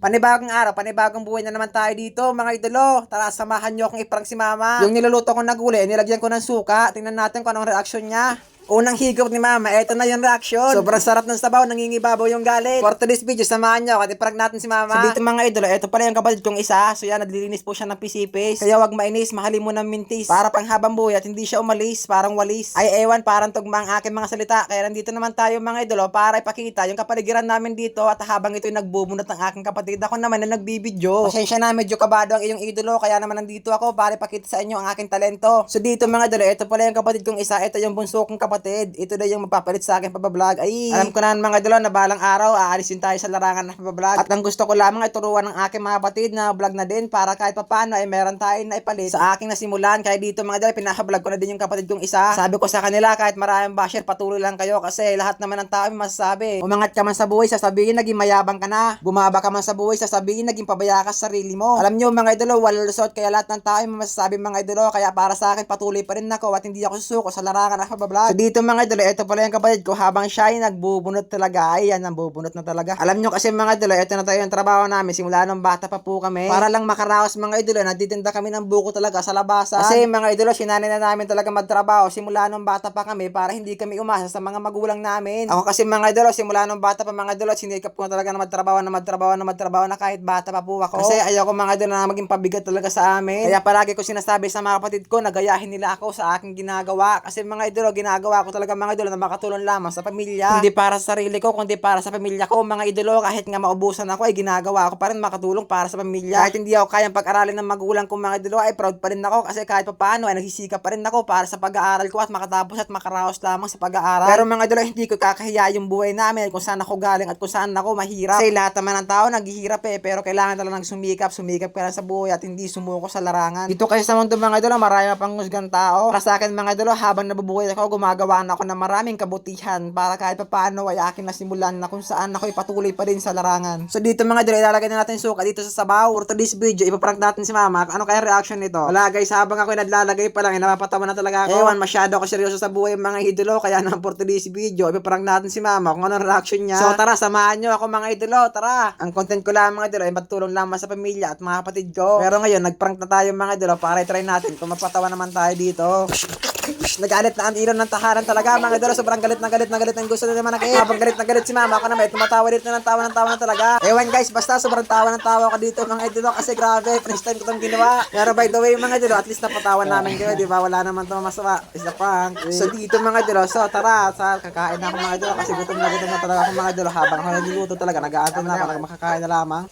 Panibagong araw, panibagong buhay na naman tayo dito, mga idolo. Tara, samahan nyo akong iprang si mama. Yung niluluto ko na gulay, nilagyan ko ng suka. Tingnan natin kung anong reaksyon niya. Unang higop ni mama, eto na yung reaction. Sobrang sarap ng sabaw, nangingibabaw yung galit. For today's video, samahan nyo, kasi prank natin si mama. So dito mga idolo, eto pala yung kapatid kong isa. So yan, naglilinis po siya ng pisipis. Kaya wag mainis, mahalin mo ng mintis. Para pang habang buhay at hindi siya umalis, parang walis. Ay ewan, parang tugma ang aking mga salita. Kaya nandito naman tayo mga idolo para ipakita yung kapaligiran namin dito at habang ito'y nagbubunot ng aking kapatid, ako naman na nagbibidyo. Pasensya na, medyo kabado ang iyong idolo, kaya naman nandito ako para ipakita sa inyo ang aking talento. So dito mga idolo, ito pala yung kapatid kong isa, ito yung bunso kong kapatid. Ito na yung magpapalit sa akin pabablog. Ay, alam ko na mga idolo na balang araw, aalisin tayo sa larangan ng pabablog. At ang gusto ko lamang ay turuan ng aking mga kapatid na vlog na din para kahit papaano ay meron tayong naipalit sa aking nasimulan. Kaya dito mga idolo, pinahablog ko na din yung kapatid kong isa. Sabi ko sa kanila, kahit maraming basher, patuloy lang kayo kasi lahat naman ng tao ay masasabi. Umangat ka man sa buhay, sasabihin naging mayabang ka na. Bumaba ka man sa buhay, sasabihin naging pabaya ka sa sarili mo. Alam nyo mga idolo, walang lusot kaya lahat ng tao ay masasabi mga idolo. Kaya para sa akin, patuloy pa rin ako at hindi ako susuko sa larangan ng pabablog. So dito mga idolo, ito pala yung kapatid ko habang siya ay nagbubunot talaga. Ay, yan, nambubunot na talaga. Alam nyo kasi mga idolo, ito na tayo yung trabaho namin. Simula nung bata pa po kami. Para lang makaraos mga idolo, nagtitinda kami ng buko talaga sa labasan. Kasi mga idolo, sinanay na namin talaga magtrabaho. Simula nung bata pa kami para hindi kami umasa sa mga magulang namin. Ako kasi mga idolo, simula nung bata pa mga idolo, sinikap ko talaga na magtrabaho na magtrabaho na magtrabaho na kahit bata pa po ako. Kasi ayoko mga idolo na maging pabigat talaga sa amin. Kaya palagi ko sinasabi sa mga kapatid ko na gayahin nila ako sa aking ginagawa. Kasi mga idolo, ginagawa ko talaga mga idolo na makatulong lamang sa pamilya. Hindi para sa sarili ko, kundi para sa pamilya ko. Mga idolo, kahit nga maubusan ako, ay ginagawa ko pa rin makatulong para sa pamilya. Kahit hindi ako kayang pag-aralin ng magulang kong mga idolo, ay proud pa rin ako. Kasi kahit pa paano, ay nagsisikap pa rin ako para sa pag-aaral ko at makatapos at makaraos lamang sa pag-aaral. Pero mga idolo, hindi ko kakahiya yung buhay namin kung saan ako galing at kung saan ako mahirap. Kasi lahat naman ng tao naghihirap eh, pero kailangan talaga ng sumikap, sumikap ka lang sa buhay at hindi sumuko sa larangan. Dito kasi sa mundo mga idolo, marami pang husgang tao. Para sa akin mga idolo, habang nabubuhay ako, gumagawa na ako ng maraming kabutihan para kahit pa paano ay akin na simulan na kung saan ako ipatuloy pa rin sa larangan. So dito mga idolo, ilalagay na natin suka dito sa sabaw. For today's video, ipaprank natin si mama. Ano kaya reaction nito? Wala guys, habang ako naglalagay pa lang, eh, napapatawa na talaga ako. Ewan, masyado ako seryoso sa buhay mga idolo, kaya naman for today's video, ipaprank natin si mama kung anong reaction niya. So tara, samahan nyo ako mga idolo, tara. Ang content ko lang mga idolo ay magtulong lamang sa pamilya at mga kapatid ko. Pero ngayon, nagprank na tayo mga idolo para i-try natin kung mapatawa naman tayo dito. Nagalit na ang ilon ng tahanan talaga mga idolo. Sobrang galit na galit na galit ang gusto na naman nakit. Habang galit na galit si mama ako na may tumatawa dito ng tawa ng tawa na talaga. Ewan guys, basta sobrang tawa ng tawa ko dito mga idolo kasi grabe. First time ko itong ginawa. Pero by the way mga idolo, at least napatawan namin kayo. Di ba? Wala naman ito masama. Is the prank. So dito mga idolo, so tara, sa kakain na ako mga idolo kasi gutom na gutom na talaga ako mga idolo. Habang ako nagluluto talaga, nag-aantay na ako, makakain na lamang.